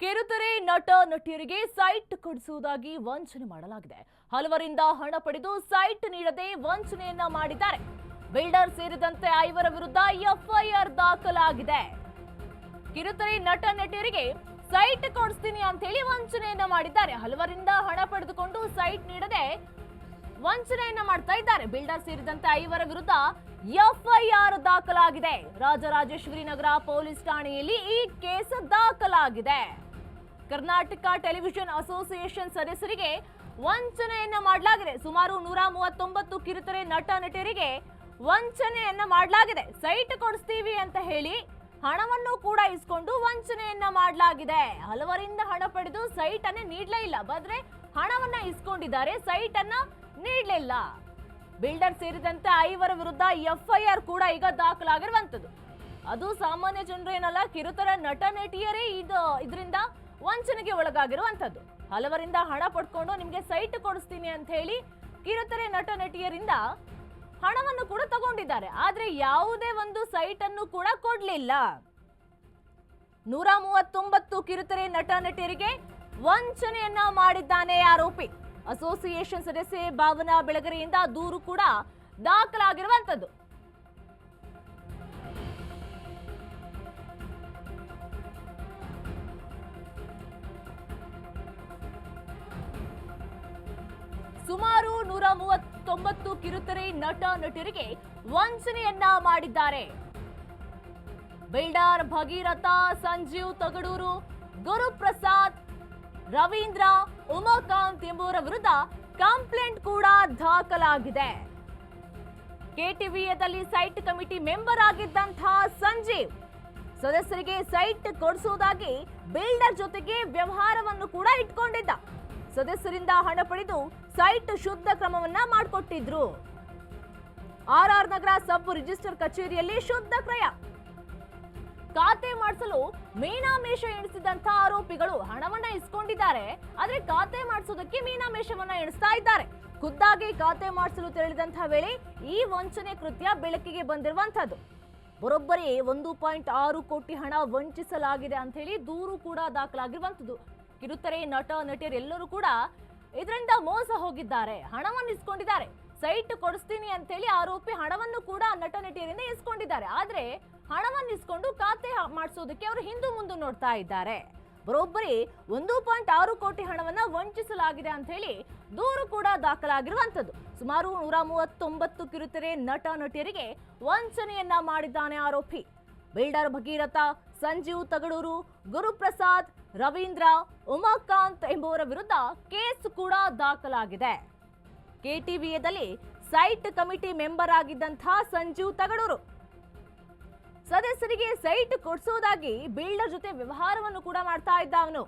ಕಿರುತೆರೆ ನಟ ನಟಿಯರಿಗೆ ಸೈಟ್ ಕೊಡಿಸುವುದಾಗಿ ವಂಚನೆ ಮಾಡಲಾಗಿದೆ. ಹಲವರಿಂದ ಹಣ ಪಡೆದು ಸೈಟ್ ನೀಡದೆ ವಂಚನೆಯನ್ನ ಮಾಡಿದ್ದಾರೆ. ಬಿಲ್ಡರ್ ಸೇರಿದಂತೆ ಐವರ ವಿರುದ್ಧ ಎಫ್ಐಆರ್ ದಾಖಲಾಗಿದೆ. ಕಿರುತೆರೆ ನಟ ನಟಿಯರಿಗೆ ಸೈಟ್ ಕೊಡಿಸ್ತೀನಿ ಅಂತ ಹೇಳಿ ವಂಚನೆಯನ್ನ ಮಾಡಿದ್ದಾರೆ. ಹಲವರಿಂದ ಹಣ ಪಡೆದುಕೊಂಡು ಸೈಟ್ ನೀಡದೆ ವಂಚನೆಯನ್ನ ಮಾಡ್ತಾ ಇದ್ದಾರೆ. ಬಿಲ್ಡರ್ ಸೇರಿದಂತೆ ಐವರ ವಿರುದ್ಧ ಎಫ್ಐಆರ್ ದಾಖಲಾಗಿದೆ. ರಾಜರಾಜೇಶ್ವರಿ ನಗರ ಪೊಲೀಸ್ ಠಾಣೆಯಲ್ಲಿ ಈ ಕೇಸ್ ದಾಖಲಾಗಿದೆ. ಕರ್ನಾಟಕ ಟೆಲಿವಿಷನ್ ಅಸೋಸಿಯೇಷನ್ ಸದಸ್ಯರಿಗೆ ವಂಚನೆಯನ್ನ ಮಾಡಲಾಗಿದೆ. ಸುಮಾರು ನೂರ ಮೂವತ್ತೊಂಬತ್ತು ಕಿರುತೆರೆ ನಟ ನಟಿಯರಿಗೆ ವಂಚನೆಯನ್ನ ಮಾಡಲಾಗಿದೆ. ಸೈಟ್ ಕೊಡಿಸ್ತೀವಿ ಅಂತ ಹೇಳಿ ಹಣವನ್ನು ಕೂಡ ಇಸ್ಕೊಂಡು ವಂಚನೆಯನ್ನ ಮಾಡಲಾಗಿದೆ. ಹಲವರಿಂದ ಹಣ ಪಡೆದು ಸೈಟ್ ಅನ್ನ ನೀಡಲೇ ಇಲ್ಲ. ಬದ್ರೆ ಹಣವನ್ನ ಇಸ್ಕೊಂಡಿದ್ದಾರೆ ಸೈಟ್ ಅನ್ನ ನೀಡಲಿಲ್ಲ ಬಿಲ್ಡರ್ ಸೇರಿದಂತೆ ಐವರ ವಿರುದ್ಧ ಎಫ್ಐಆರ್ ಕೂಡ ಈಗ ದಾಖಲಾಗಿರುವಂತದ್ದು ಅದು ಸಾಮಾನ್ಯ ಜನರು ಏನಲ್ಲ ಕಿರುತೆರೆ ನಟ ನಟಿಯರೇ ಇದು, ಇದರಿಂದ ವಂಚನೆಗೆ ಒಳಗಾಗಿರುವಂತದ್ದು ಹಲವರಿಂದ ಹಣ ಪಡ್ಕೊಂಡು ನಿಮಗೆ ಸೈಟ್ ಕೊಡಿಸ್ತೀನಿ ಅಂತ ಹೇಳಿ ಕಿರುತೆರೆ ನಟ ನಟಿಯರಿಂದ ಹಣವನ್ನು ಕೂಡ ತಗೊಂಡಿದ್ದಾರೆ. ಆದ್ರೆ ಯಾವುದೇ ಒಂದು ಸೈಟ್ ಅನ್ನು ಕೂಡ ಕೊಡ್ಲಿಲ್ಲ. ನೂರ ಮೂವತ್ತೊಂಬತ್ತು ಕಿರುತೆರೆ ನಟ ನಟಿಯರಿಗೆ ವಂಚನೆಯನ್ನ ಮಾಡಿದ್ದಾನೆ ಆರೋಪಿ. ಅಸೋಸಿಯೇಷನ್ ಸದಸ್ಯೆ ಭಾವನಾ ಬೆಳಗರೆಯಿಂದ ದೂರು ಕೂಡ ದಾಖಲಾಗಿರುವಂತದ್ದು ಸುಮಾರು ನೂರ ಮೂವತ್ತೊಂಬತ್ತು ಕಿರುತೆರೆ ನಟ ನಟಿಯರಿಗೆ ವಂಚನೆಯನ್ನ ಮಾಡಿದ್ದಾರೆ. ಬಿಲ್ಡರ್ ಭಗೀರಥ, ಸಂಜೀವ್ ತಗಡೂರು, ಗುರುಪ್ರಸಾದ್, ರವೀಂದ್ರ, ಉಮಾಕಾಂತ್ ಎಂಬುವರ ವಿರುದ್ಧ ಕಂಪ್ಲೇಂಟ್ ಕೂಡ ದಾಖಲಾಗಿದೆ. ಕೆಟಿವಿಯದಲ್ಲಿ ಸೈಟ್ ಕಮಿಟಿ ಮೆಂಬರ್ ಆಗಿದ್ದಂತಹ ಸಂಜೀವ್ ಸದಸ್ಯರಿಗೆ ಸೈಟ್ ಕೊಡಿಸುವುದಾಗಿ ಬಿಲ್ಡರ್ ಜೊತೆಗೆ ವ್ಯವಹಾರವನ್ನು ಕೂಡ ಇಟ್ಕೊಂಡಿದ್ದ. ಸದಸ್ಯರಿಂದ ಹಣ ಪಡೆದು ಸೈಟ್ ಶುದ್ಧ ಕ್ರಮವನ್ನ ಮಾಡಿಕೊಟ್ಟಿದ್ರು. ಆರ್ ನಗರ ಸಬ್ ರಿಜಿಸ್ಟರ್ ಕಚೇರಿಯಲ್ಲಿ ಶುದ್ಧ ಕ್ರಯ. ಖಾತೆ ಮಾಡಿಸಲು ಮೀನಾಮೇಷ ಎಣಿಸಿದಂತ ಆರೋಪಿಗಳು ಹಣವನ್ನ ಇಸ್ಕೊಂಡಿದ್ದಾರೆ. ಆದ್ರೆ ಖಾತೆ ಮಾಡಿಸೋದಕ್ಕೆ ಮೀನಾಮೇಷವನ್ನ ಎಣಿಸ್ತಾ ಇದ್ದಾರೆ. ಖುದ್ದಾಗಿ ಖಾತೆ ಮಾಡಿಸಲು ತೆರಳಿದಂತಹ ವೇಳೆ ಈ ವಂಚನೆ ಕೃತ್ಯ ಬೆಳಕಿಗೆ ಬಂದಿರುವಂತಹದ್ದು ಬರೋಬ್ಬರಿ ಒಂದು ಪಾಯಿಂಟ್ ಆರು ಕೋಟಿ ಹಣ ವಂಚಿಸಲಾಗಿದೆ ಅಂತ ಹೇಳಿ ದೂರು ಕೂಡ ದಾಖಲಾಗಿರುವಂತದ್ದು ಕಿರುತೆರೆ ನಟ ನಟಿಯರೆಲ್ಲರೂ ಕೂಡ ಇದರಿಂದ ಮೋಸ ಹೋಗಿದ್ದಾರೆ. ಹಣವನ್ನು ಇಸ್ಕೊಂಡಿದ್ದಾರೆ. ಸೈಟ್ ಕೊಡಿಸ್ತೀನಿ ಅಂತ ಹೇಳಿ ಆರೋಪಿ ಹಣವನ್ನು ಕೂಡ ನಟ ನಟಿಯರಿಂದ ಇಸ್ಕೊಂಡಿದ್ದಾರೆ. ಆದ್ರೆ ಹಣವನ್ನು ಇಸ್ಕೊಂಡು ಖಾತೆ ಮಾಡಿಸೋದಕ್ಕೆ ಅವರು ಹಿಂದೂ ಮುಂದೆ ನೋಡ್ತಾ ಇದ್ದಾರೆ. ಬರೋಬ್ಬರಿ ಒಂದು ಪಾಯಿಂಟ್ ಆರು ಕೋಟಿ ಹಣವನ್ನ ವಂಚಿಸಲಾಗಿದೆ ಅಂತ ಹೇಳಿ ದೂರು ಕೂಡ ದಾಖಲಾಗಿರುವಂತದ್ದು ಸುಮಾರು ನೂರ ಮೂವತ್ತೊಂಬತ್ತು ಕಿರುತೆರೆ ನಟ ನಟಿಯರಿಗೆ ವಂಚನೆಯನ್ನ ಮಾಡಿದ್ದಾನೆ ಆರೋಪಿ. ಬಿಲ್ಡರ್ ಭಗೀರಥ, ಸಂಜೀವ್ ತಗಡೂರು ಗುರುಪ್ರಸಾದ್, ರವೀಂದ್ರ, ಉಮಾಕಾಂತ್ ಎಂಬುವರ ವಿರುದ್ಧ ಕೇಸ್ ಕೂಡ ದಾಖಲಾಗಿದೆ. ಕೆಟಿವಿಎದಲ್ಲಿ ಸೈಟ್ ಕಮಿಟಿ ಮೆಂಬರ್ ಆಗಿದ್ದಂಥ ಸಂಜೀವ್ ತಗಡೂರು ಸದಸ್ಯರಿಗೆ ಸೈಟ್ ಕೊಡಿಸೋದಾಗಿ ಬಿಲ್ಡರ್ ಜೊತೆ ವ್ಯವಹಾರವನ್ನು ಕೂಡ ಮಾಡ್ತಾ ಇದ್ದ ಅವನು.